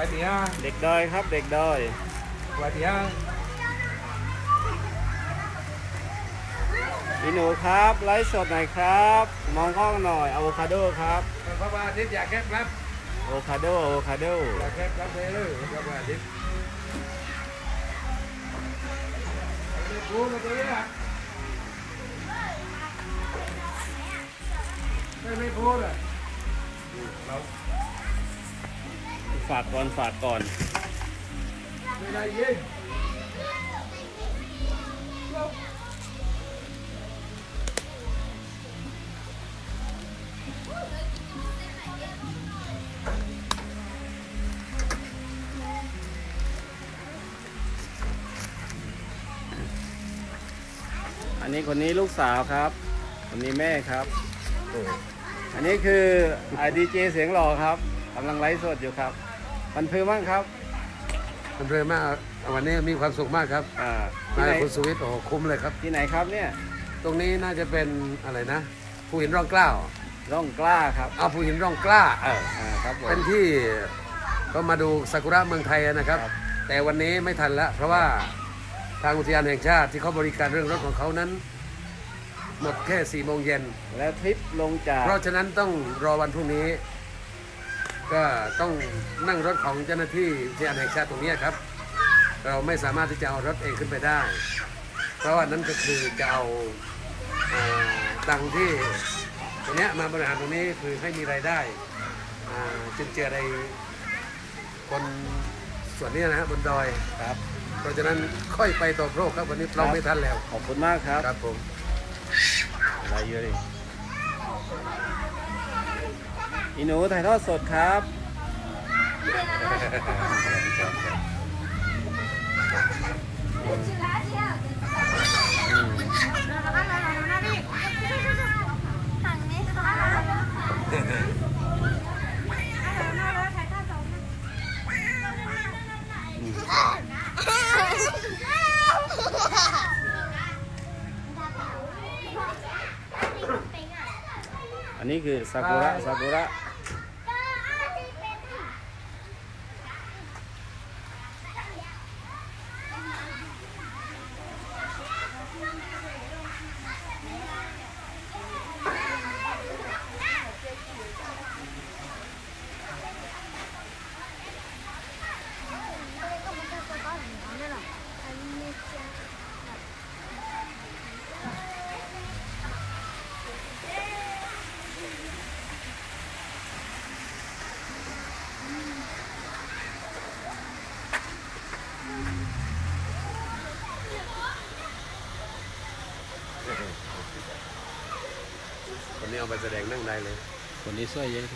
ายเตียเด็กดอยครับเด็กดอยไหวเตียพี่หนูครับไลฟ์สดหน่อยครับ มองกล้องหน่อยอะโวคาโดครับเพราะว่าอาทิตย์อยากแก้ครับอะโวคาโดอะโวคาโดอยากแก้ครับเลยเพราะว่าอาทิตย์ไม่พูดมาตัวนี้อะไม่ไม่พูดอะเรา ฝากก่อนฝากก่อนไม่ได้ยินอันนี้คนนี้ลูกสาวครับ คนนี้แม่ครับ อันนี้คือไอดีเจเสียงหล่อครับกำลังไลฟ์สดอยู่ครับ บันเทิงมากครับ มันเร็วมากวันนี้มีความสุขมากครับอ่าที่มาไหนคุณสุวิทย์โอ้โหคุ้มเลยครับ ที่ไหนครับเนี่ยตรงนี้น่าจะเป็นอะไรนะภูหินร่องกล้าร่องกล้าครับเอาภูหินร่องกล้าเอออ่าครับผม เป็นที่ก็มาดูซากุระเมืองไทยนะครับ ครับ แต่วันนี้ไม่ทันแล้วเพราะว่าทางอุทยานแห่งชาติที่เขาบริการเรื่องรถของเขานั้น หมดแค่4ี่โมงเย็นแล้วทริปลงจากเพราะฉะนั้นต้องรอวันพรุ่งนี้ ก็ต้องนั่งรถของเจ้าหน้าที่อุทยานแห่งชาติตรงนี้ครับ เราไม่สามารถที่จะเอารถเองขึ้นไปได้ เพราะว่านั่นก็คือจะเอาเอ่อตังค์ที่ตรงเนี้ยมาบริหารตรงนี้คือให้มีรายได้อ่าจุนเจือในคนส่วนนี้นะฮะบนดอยครับ เพราะฉะนั้นค่อยไปต่อโปรครับวันนี้เราไม่ทันแล้ว ขอบคุณมากครับ ครับผมอะไรเยอะดิ อีหนูถ่ายทอดสดครับ อันนี้คือซากุระซากุระ วันนี้เอาไปแสดงนั่งได้เลยคนนี้สวยเยอะ